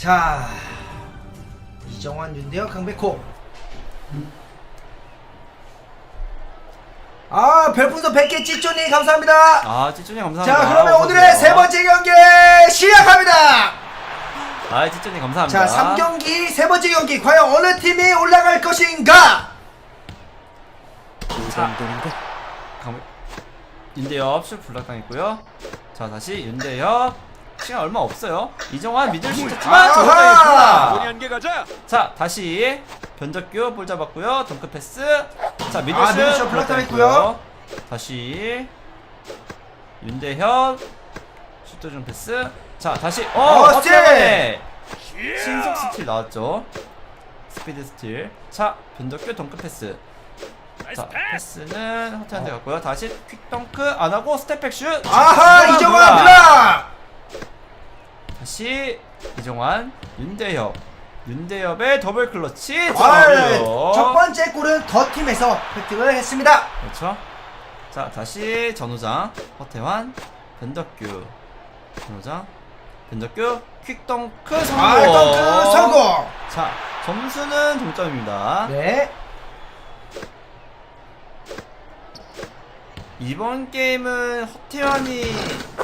자 이정환 윤대현 강백호 아 별풍선 100개 찌쪼니 감사합니다 아 찌쭈님 감사합니다. 자 그러면 오늘의. 세 번째 경기 시작합니다 아 찌쭈님 감사합니다. 자 3경기 세 번째 경기 과연 어느 팀이 올라갈 것인가 강... 윤대엽 슛 블락 당했고요. 자 다시 윤대엽 시간 얼마 없어요. 이정환 아하! 정우정이 본의 한개 가자 자 다시 변덕규 볼 잡았고요. 덩크 패스. 자 미들 아, 슛 미들 슛 블락당 했고요. 다시 윤대엽 슛도중 패스. 자 다시 어 어, 허태원의 신속 스틸 나왔죠. 스피드 스틸. 자 변덕규 덩크 패스. 자 패스는 허태한테 갔고요. 다시 퀵 덩크 안 하고 스텝백 슛. 아하 이정환 이정환 블락. 다시 이정환 윤대엽 윤대엽의 더블 클러치 아. 첫 번째 골은 더 팀에서 획득을 했습니다 그렇죠. 자 다시 전우장 허태환 변덕규 전우장 변덕규 퀵 덩크 성공. 아 덩크 성공 자 점수는 동점입니다. 네 이번 게임은 허태환이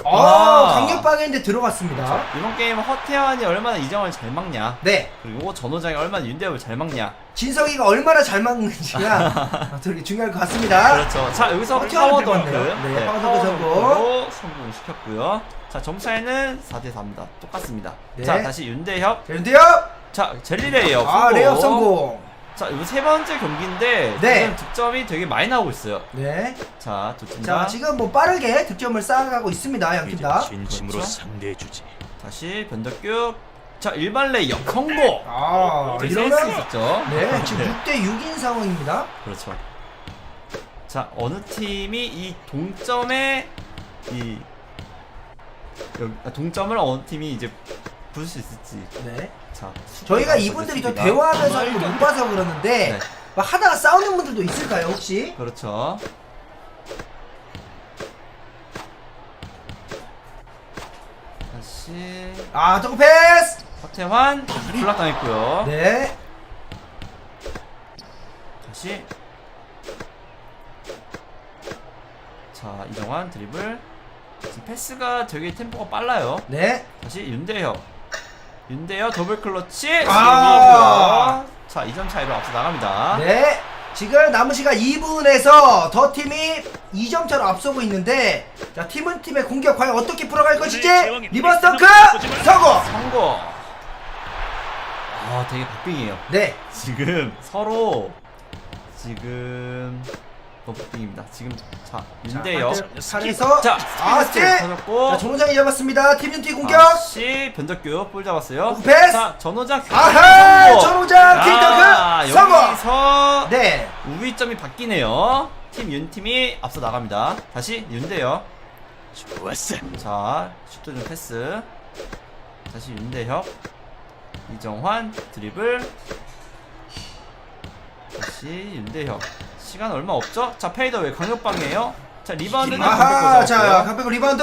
어, 와. 강력방인데 들어갔습니다. 이번 게임은 허태환이 얼마나 이정환을 잘 막냐 네, 그리고 전호장이 얼마나 윤대엽을 잘 막냐 진석이가 얼마나 잘 막는지가 되게 중요할 것 같습니다. 그렇죠. 자 여기서 허태환을 파워 덩크, 들어갔네요. 네, 파워 덩크 성공. 성공 시켰고요. 자 점수 차이는 4대 4입니다. 똑같습니다. 네. 자 다시 윤대협, 자, 윤대엽, 자 젤리 레이업, 아 레이업 성공. 자 이거 세 번째 경기인데 네. 지금 득점이 되게 많이 나오고 있어요. 네, 자 두팀 자다 지금 뭐 빠르게 득점을 쌓아가고 있습니다, 양팀 이제 다. 진심으로 그렇죠? 상대해주지 다시 변덕규, 자 일반 레이업 성공. 아, 되게 센스 이러면 있었죠. 네, 지금 6대 6인 상황입니다. 그렇죠. 자 어느 팀이 이 동점에 이 여기, 아, 동점을 어느 팀이 이제 부술 수 있을지. 네, 자 저희가 이분들이 더 수비가. 대화하면서 하는 걸못 봐서 그러는데 네. 막 하다가 싸우는 분들도 있을까요, 혹시? 그렇죠. 다시 아, 덩크 패스. 서태환 블락 당했고요. 네, 다시 자 이정환 드리블 지금 패스가 되게 템포가 빨라요. 네. 다시 윤대혁 윤대혁 더블 클러치 아! 자 2점 차이로 앞서 나갑니다. 네. 지금 남은 시간 2분에서 더 팀이 2점 차로 앞서고 있는데 자 팀은 팀의 공격 과연 어떻게 풀어갈 것인지 리버스 덩크 성공. 성공. 아 되게 박빙이에요. 네. 지금 서로 지금 박빙입니다. 지금 자 윤대혁 살에서 자 아, 스틸. 터졌고 자 조노장이 잡았습니다. 팀 윤티 공격. 다시 변덕규 볼 잡았어요. 패스. 자 전호장 아하 성공. 조노장 킥 아, 덩크 성공. 여기서 네. 우위점이 바뀌네요. 팀 윤팀이 앞서 나갑니다. 다시 윤대혁. 좋았어 자 슛도 좀 패스. 다시 윤대혁. 이정환 드리블. 다시 윤대혁. 시간 얼마 없죠? 자 페이더웨이 강력방이에요. 자 리바운드는 아하 자 강백호 리바운드.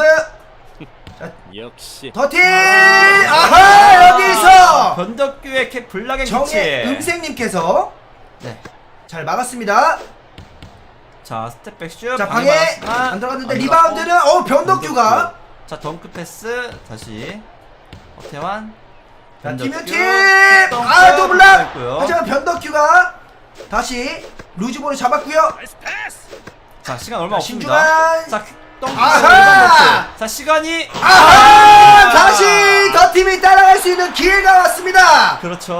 역시 더팀 아하 여기서 변덕규의 캡 블락의 정의 기치. 음생님께서 네. 잘 막았습니다. 자 스텝백 슛. 자 방해 방에 안 들어갔는데 안 리바운드는 어 변덕규가 자 덩크 패스 다시 허태환 자 덩크 아또 블락. 하지만 변덕규가 다시 루즈볼을 잡았고요. 자 시간 얼마 자, 없습니다 신중한- 자 아하! 자 시간이 아하 다시 더 팀이 따라갈 수 있는 기회가 왔습니다. 그렇죠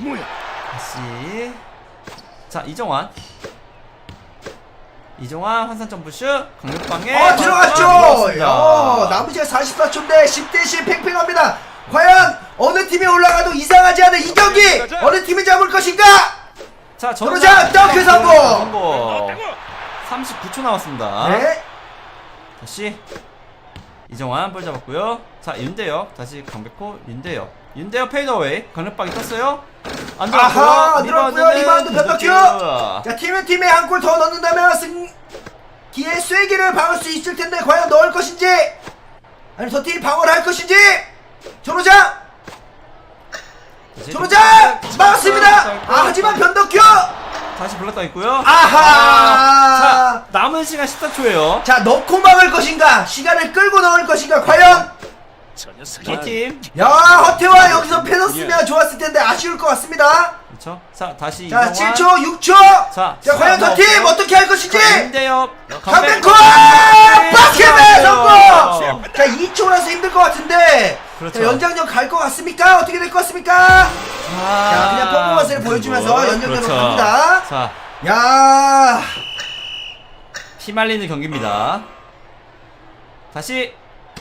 뭐야 다시 자 이정환 이정환 환산 점프슛 강력방에 어 들어갔죠. 야, 남은 시간 44초인데 10대 10 팽팽합니다. 과연 어느 팀이 올라가도 이상하지 않은 이 경기 어느 팀이 잡을 것인가? 자, 전자 덩크 성공. 39초 남았습니다. 네. 다시 이정환 볼 잡았고요. 자, 윤대요. 다시 강백호 윤대요. 윤대요 페이더웨이 강력박이 떴어요. 안 아하, 들어갔고요. 들어갔고요. 리바운드 변덕규. 자, 팀의 팀에 한 골 더 넣는다면 승 기의 쐐기를 박을 수 있을 텐데 과연 넣을 것인지 아니면 저팀 방어를 할 것인지 조로자 조로자 막았습니다. 아, 하지만 변 블락당했고요. 아하! 자, 남은 시간 14초예요. 자, 넣고 막을 것인가? 시간을 끌고 넣을 것인가? 과연? 저 녀석이 이팀 야, 허태와 여기서 패넣었으면 좋았을 텐데 아쉬울 것 같습니다. 그렇죠. 자, 다시 자, 이정환. 7초, 6초. 자, 자, 과연 저팀 어떻게 할 것인지. 임대엽 강백호! 네, 박해배. 성공! 자, 2초 라서 힘들 것 같은데. 그렇죠. 자, 연장전 갈 것 같습니까? 어떻게 될 것 같습니까? 자, 그냥 퍼포먼스를 보여주면서 연장전으로 그렇죠. 갑니다. 자, 야, 피 말리는 경기입니다. 다시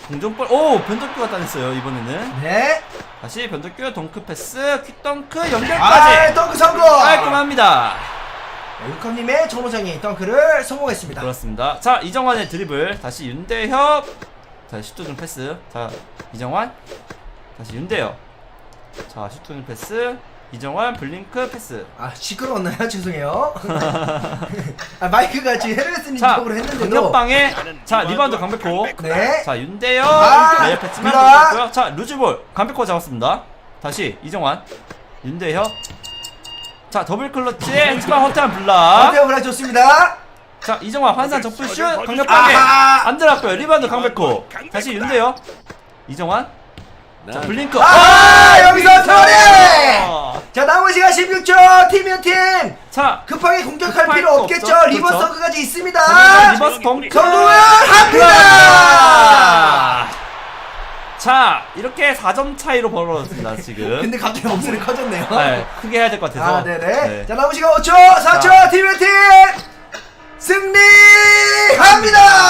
공중볼. 오, 변덕규가 따냈어요 이번에는. 네. 다시 변덕규 동크 패스, 퀵덩크 아, 연결까지 덩크 성공! 깔끔합니다. 유컴님의 정호정이 덩크를 성공했습니다. 그렇습니다. 자, 이정환의 드리블. 다시 윤대협. 자, 슈트 중 패스. 자, 이정환. 다시 윤대협. 자, 슈트 중 패스. 이정환 블링크 패스. 아, 시끄러웠나요? 죄송해요. 아, 마이크가 지금 헤르메스님 자, 쪽으로 했는데도. 강력방에 자, 리바운드 강백호. 네. 자, 윤대협. 아, 레이업 했지만 블락. 못했고요. 자, 루즈볼. 강백호 잡았습니다. 다시 이정환. 윤대협. 자, 더블 클러치. 했지만 허태한 블락. 어때요? 좋습니다. 자 이정환 환산 적불슛 강력하게 아하. 안 들어갔고요 리바운드 강백호 다시 윤대요 이정환 자 블링크 아, 여기서 처리! 어. 자, 남은 시간 16초. 팀이요, 팀. 자 급하게 공격할 급할 필요 거 없겠죠. 없죠. 리버 그렇죠. 서크까지 있습니다. 정말 리버스 덩크 성공을 합니다. 자 이렇게 4점 차이로 벌어졌습니다 지금 근데 갑자기 목소리 커졌네요. 네, 크게 해야 될 것 같아서 아, 네네. 네. 자, 남은 시간 5초, 4초, 팀의 팀! 승리합니다!